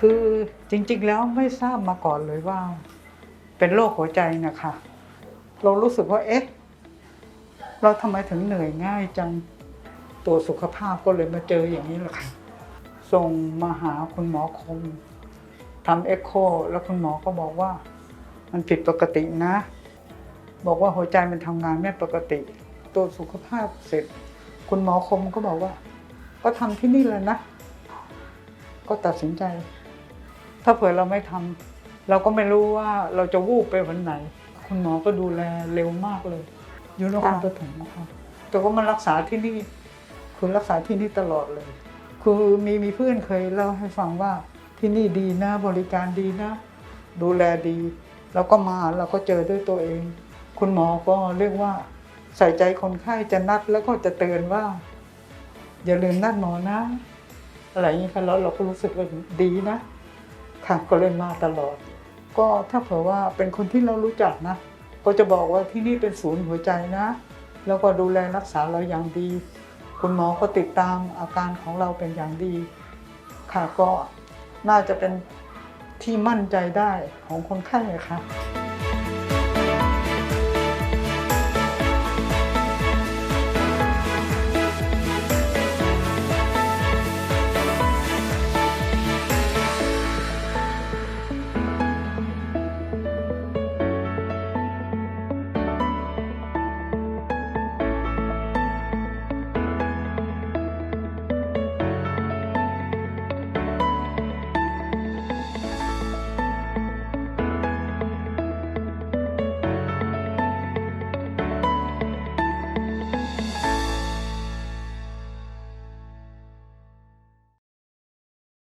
คือจริงๆแล้วไม่ทราบมาก่อนเลยว่า เป็นโรคหัวใจนะคะ เรารู้สึกว่าเอ๊ะ เราทำไมถึงเหนื่อยง่ายจังตัวสุขภาพก็เลยมาเจออย่างนี้แหละค่ะส่งมาหาคุณหมอคมทำเอ็กโคแล้วคุณหมอก็บอกว่า มันผิดปกตินะ บอกว่าหัวใจมันทำงานไม่ปกติ ตัวสุขภาพเสร็จ คุณหมอคมก็บอกว่า ก็ทำที่นี่แหละนะ ก็ตัดสินใจ ถ้าเผื่อเราไม่ทำเราก็ไม่รู้ว่าเราจะวูบไปวันไหน คุณหมอก็ดูแลเร็วมากเลย อยู่นครปฐมนะคะแต่ก็มารักษาที่นี่คือรักษาที่นี่ตลอดเลย คือมีมีเพื่อนเคยเล่าให้ฟังว่าที่นี่ดีนะบริการดีนะ ดูแลดี แล้วก็มาเราก็เจอด้วยตัวเอง คุณหมอก็เรียกว่าใส่ใจคนไข้จะนัดแล้วก็จะเตือนว่า อย่าลืมนัดหมอนะ อะไรอย่างนี้ค่ะแล้วเราก็รู้สึกว่าดีนะ ค่ะก็เล่นมาตลอด ก็ถ้าเผื่อว่าเป็นคนที่เรารู้จักนะ ก็จะบอกว่าที่นี่เป็นศูนย์หัวใจนะ แล้วก็ดูแลรักษาเราอย่างดี คุณหมอก็ติดตามอาการของเราเป็นอย่างดี ค่ะก็น่าจะเป็นที่มั่นใจได้ของคนไข้ค่ะ